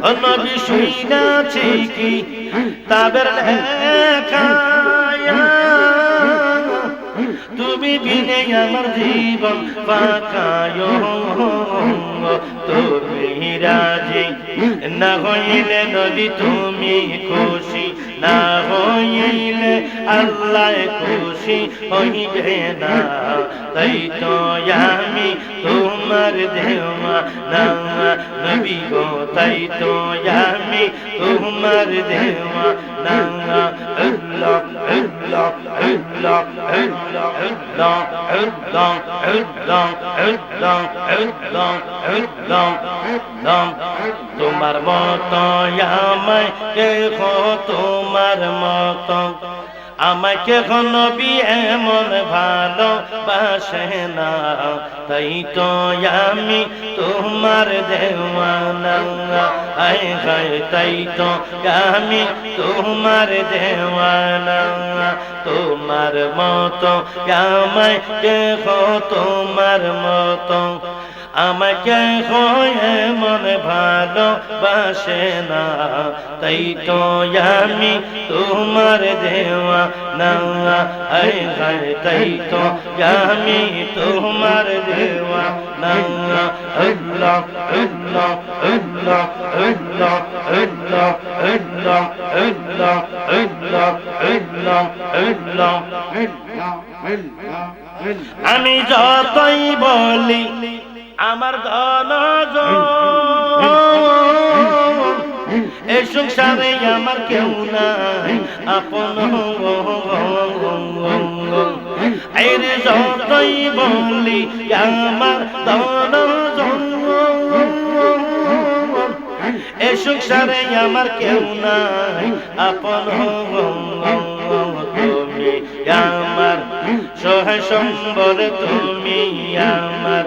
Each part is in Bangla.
নবী শুইনাছি কি লেখা তুমি বিনে আমার জীবন পাকায় তুমি রাজি না হইলে নদী তুমি খুশি, না হইলে আল্লাহ খুশি হইবে না। তাই তো আমি তোমার দেওয়া না নবী গো তাই তো আমি তোমার দেওয়া না আল্লাহ আল্লাহ আল্লাহ আল্লাহ আল্লাহ আল্লাহ আল্লাহ আল্লাহ আল্লাহ আল্লাহ আল্লাহ তোমার মত আমায় কেহ তোমার মত আমাকে নবী এমন ভালো বাসে না। তাই তো আমি তোমার দেওয়ানা। আয় হায়, তাই তো আমি তোমার দেওয়ানা। তোমার মতো আমায় কেহ তোমার মতো। আমাকে হয়ে মন ভালো বাসে না। তাই তো আমি তোমার দেওয়া না তাই তো আমি তোমার দেওয়া না আল্লাহ আল্লাহ আল্লাহ আল্লাহ আল্লাহ আল্লাহ আল্লাহ আল্লাহ আল্লাহ আল্লাহ আমি যতই বলি আমার ধন এই সংসারে আমার কেউ নাই, আপন এর যতই বলি, আমার ধন এ সংসারে আমার কেউ নাই, আপন আমার সহায় সম্বল তুমি আমার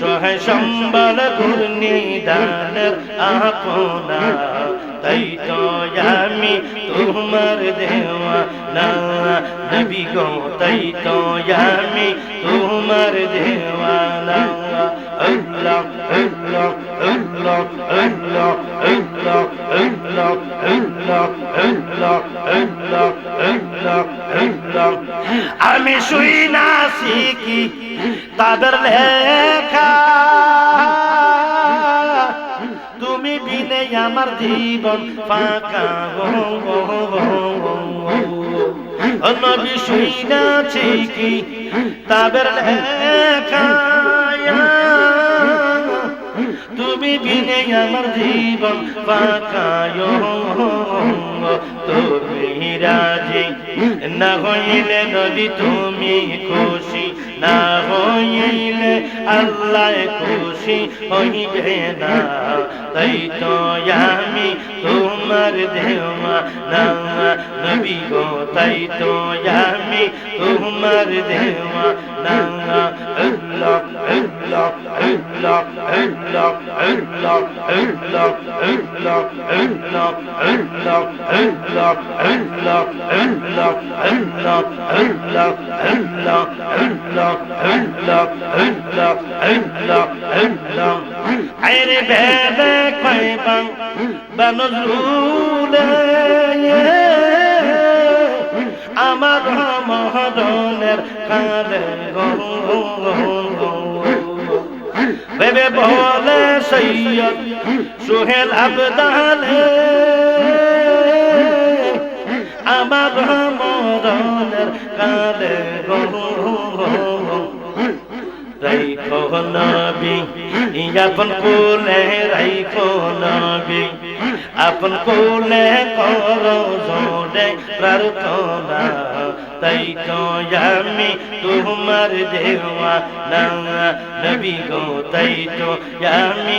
সহায় সম্বল ঘূর্ণি দানের আপনা তাই তো আমি তোমার দেওয়া না নবী গো, তাই তো আমি তোমার দেওয়া না আল্লাহ আল্লাহ আল্লাহ আল্লাহ আল্লাহ আল্লাহ আল্লাহ আল্লাহ আল্লাহ আল্লাহ আল্লাহ আমি শুই না শিখি তাদের লেখা। তুমি বিনে আমার জীবন ফাঁকা। নবী শুই না শিখি তাদের লেখা। তুমি বিনে আমার জীবন পাকায় তুমি রাজি। না হইলে নদী তুমি খুশি, না হইলে আল্লাহ খুশি হইবে না। তাই তো আমি তোমার দেওয়া না নবী গো, তাই তো আমি তোমার দেওয়া না আল্লাহ আল্লাহ বনজুল ইয়ে। আমার মহরণের কাঁদে গো। বেবে বলে সৈয়দ সোহেল আবদালে আমার মরণের কালে রাইখো নবী ইয়াপন কোলে রাইখো নবী আপন কোলে করো জোড়ে প্রার্থনা। তাই তো আমি তোমার দেওয়া না নবী গো, তাই তো আমি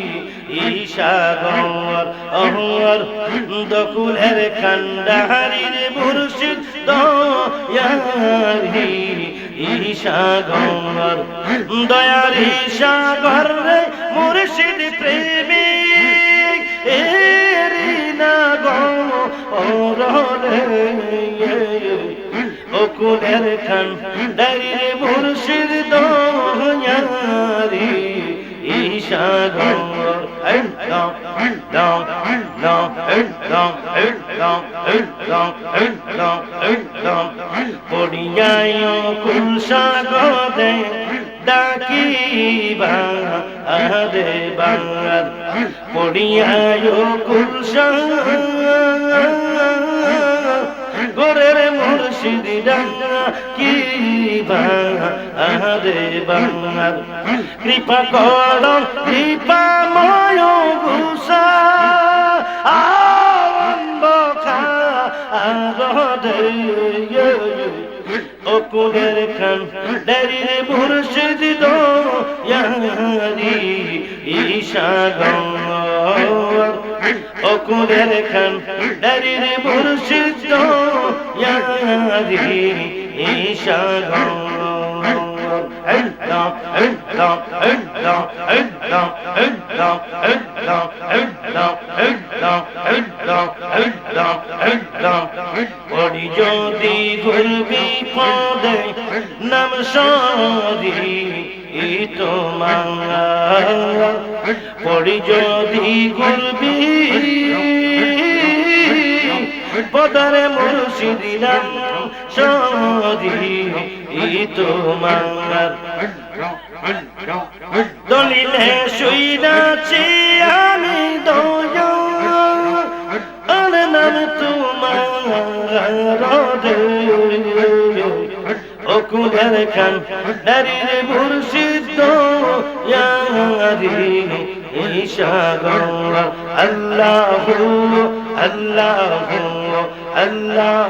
ঈশাগর অহর দকুলের কান্ডাহারির মুর্শিদ দয়ারি দয়ার ঈশাগর রে মুর্শিদ প্রেমিক, এরি না গো ওরে অকুলের খান ডাইরে মুর্শিদ পড়িয়ায় কুলসা গদে ডাকিবা আরে বাংলার। পড়িয়ায় কুলসা গোরের মুর্শিদ কি আরে বাংলার। কৃপা কর, কৃপা ময় ডেরির মুর্শিদ দো ইয়ারি ঈশা গঙ্গর অকুলের খান ডেরির মুর্শিদ দো ইয়ারি ঈশা গঙ্গর পড়ি যদি ঘুরবি পদে, নাম সরি তো মাঙ্গা। পড়ি যদি ঘুরবি, পদরে মুর্শিদি নাম সরি। তো মাঙ্গার দলিলে শুইনাছি আমি দয়া আর নাম তোমার অকুলের খান, নারীর মুর্শিদ, ইয়ারি ঈশা গৌরা আল্লাহ আল্লাহ আল্লাহ